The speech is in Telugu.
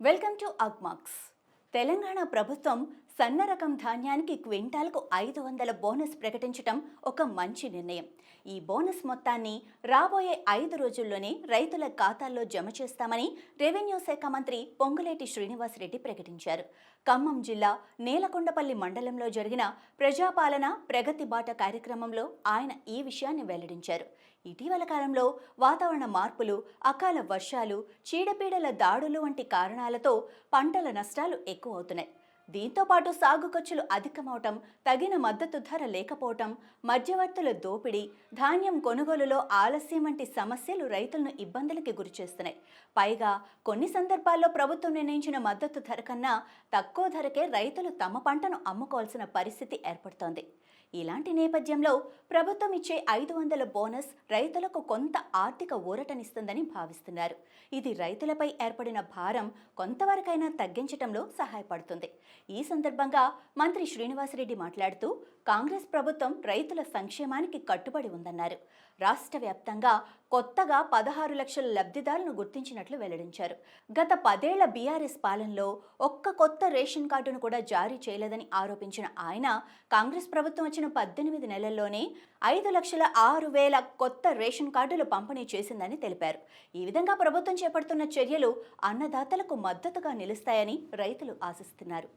వెల్కమ్ టు అగ్మాక్స్ తెలంగాణ ప్రభుత్వం సన్న రకం ధాన్యానికి క్వింటాల్కు ఐదు వందల బోనస్ ప్రకటించడం ఒక మంచి నిర్ణయం. ఈ బోనస్ మొత్తాన్ని రాబోయే ఐదు రోజుల్లోనే రైతుల ఖాతాల్లో జమ చేస్తామని రెవెన్యూ శాఖ మంత్రి పొంగులేటి శ్రీనివాసరెడ్డి ప్రకటించారు. ఖమ్మం జిల్లా నేలకొండపల్లి మండలంలో జరిగిన ప్రజాపాలన ప్రగతి బాట కార్యక్రమంలో ఆయన ఈ విషయాన్ని వెల్లడించారు. ఇటీవల కాలంలో వాతావరణ మార్పులు అకాల వర్షాలు చీడపీడల దాడులు వంటి కారణాలతో పంటల నష్టాలు ఎక్కువ దీంతోపాటు దీంతో పాటు సాగు ఖర్చులు అధికమవటం తగిన మద్దతు ధర లేకపోవటం మధ్యవర్తుల దోపిడీ ధాన్యం కొనుగోలులో ఆలస్యం వంటి సమస్యలు రైతులను ఇబ్బందులకి గురిచేస్తున్నాయి. పైగా కొన్ని సందర్భాల్లో ప్రభుత్వం నిర్ణయించిన మద్దతు ధర కన్నా తక్కువ ధరకే రైతులు తమ పంటను అమ్ముకోవాల్సిన పరిస్థితి ఏర్పడుతోంది. ఇలాంటి నేపథ్యంలో ప్రభుత్వం ఇచ్చే ఐదు వందల బోనస్ రైతులకు కొంత ఆర్థిక ఊరటనిస్తుందని భావిస్తున్నారు. ఇది రైతులపై ఏర్పడిన భారం కొంతవరకైనా తగ్గించడంలో సహాయపడుతుంది. ఈ సందర్భంగా మంత్రి శ్రీనివాసరెడ్డి మాట్లాడుతూ కాంగ్రెస్ ప్రభుత్వం రైతుల సంక్షేమానికి కట్టుబడి ఉందన్నారు. రాష్ట్ర వ్యాప్తంగా కొత్తగా పదహారు లక్షల లబ్ధిదారులను గుర్తించినట్లు వెల్లడించారు. గత పదేళ్ళ బీఆర్ఎస్ పాలనలో ఒక్క కొత్త రేషన్ కార్డును కూడా జారీ చేయలేదని ఆరోపించిన ఆయన కాంగ్రెస్ ప్రభుత్వం వచ్చిన పద్దెనిమిది నెలల్లోనే ఐదు లక్షల ఆరు వేల కొత్త రేషన్ కార్డులు పంపిణీ చేసిందని తెలిపారు. ఈ విధంగా ప్రభుత్వం చేపడుతున్న చర్యలు అన్నదాతలకు మద్దతుగా నిలుస్తాయని రైతులు ఆశిస్తున్నారు.